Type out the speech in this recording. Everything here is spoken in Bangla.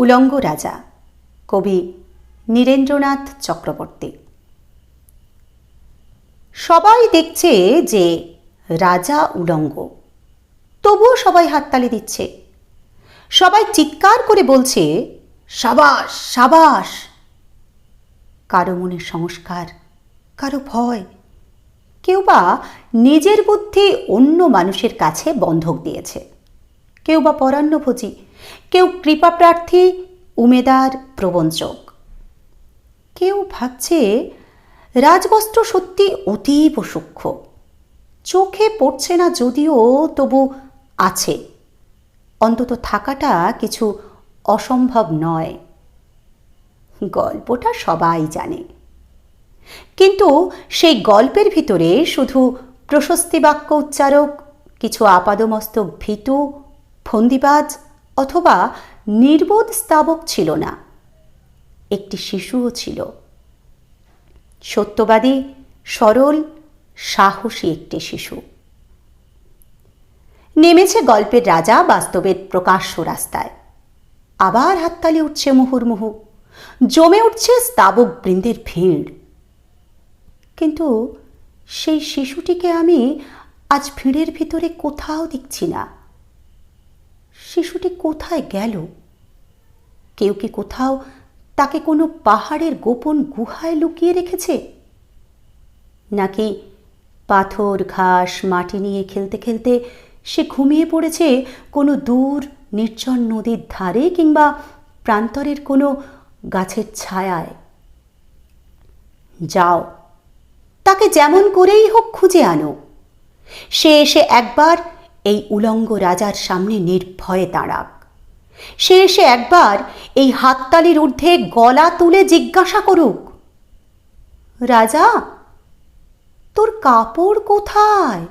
উলঙ্গ রাজা, কবি নীরেন্দ্রনাথ চক্রবর্তী। সবাই দেখছে যে রাজা উলঙ্গ, তবুও সবাই হাততালি দিচ্ছে। সবাই চিৎকার করে বলছে, সাবাস সাবাস! কারও মনে সংস্কার, কারও ভয়। কেউ বা নিজের বুদ্ধি অন্য মানুষের কাছে বন্ধক দিয়েছে। কেউ বা পরান্নভোজী, কেউ কৃপাপ্রার্থী, উমেদার, প্রবঞ্চক। কেউ ভাবছে, রাজবস্ত্র সত্যি অতীব সূক্ষ্ম। চোখে পড়ছে না যদিও তবু আছে। অন্তত থাকাটা কিছু অসম্ভব নয়। গল্পটা সবাই জানে। কিন্তু সেই গল্পের ভিতরে শুধু প্রশস্তি বাক্য উচ্চারক, কিছু আপাদমস্তক ভীতু ফন্দিবাজ অথবা নির্বোধ স্তাবক ছিল না। একটি শিশুও ছিল। সত্যবাদী, সরল, সাহসী একটি শিশু। নেমেছে গল্পের রাজা, বাস্তবের প্রকাশ্য রাস্তায়। আবার হাততালি উঠছে মুহুর্মুহু। জমে উঠছে স্তাবক বৃন্দের ভিড়। কিন্তু সেই শিশুটিকে আমি আজ ভিড়ের ভিতরে কোথাও দেখছি না। শিশুটি কোথায় গেল? কেউ কি কোথাও তাকে কোনো পাহাড়ের গোপন গুহায় লুকিয়ে রেখেছে? নাকি পাথর, ঘাস, মাটি নিয়ে খেলতে খেলতে সে ঘুমিয়ে পড়েছে কোনো দূর, নির্জন নদীর ধারে কিংবা প্রান্তরের কোনো গাছের ছায়ায়? যাও, তাকে যেমন করেই হোক খুঁজে আনো। সে এসে একবার এই উলঙ্গ রাজার সামনে নির্ভয়ে দাঁড়াক। সে এসে একবার এই হাততালির ঊর্ধ্বে গলা তুলে জিজ্ঞাসা করুক, রাজা, তোর কাপড় কোথায়?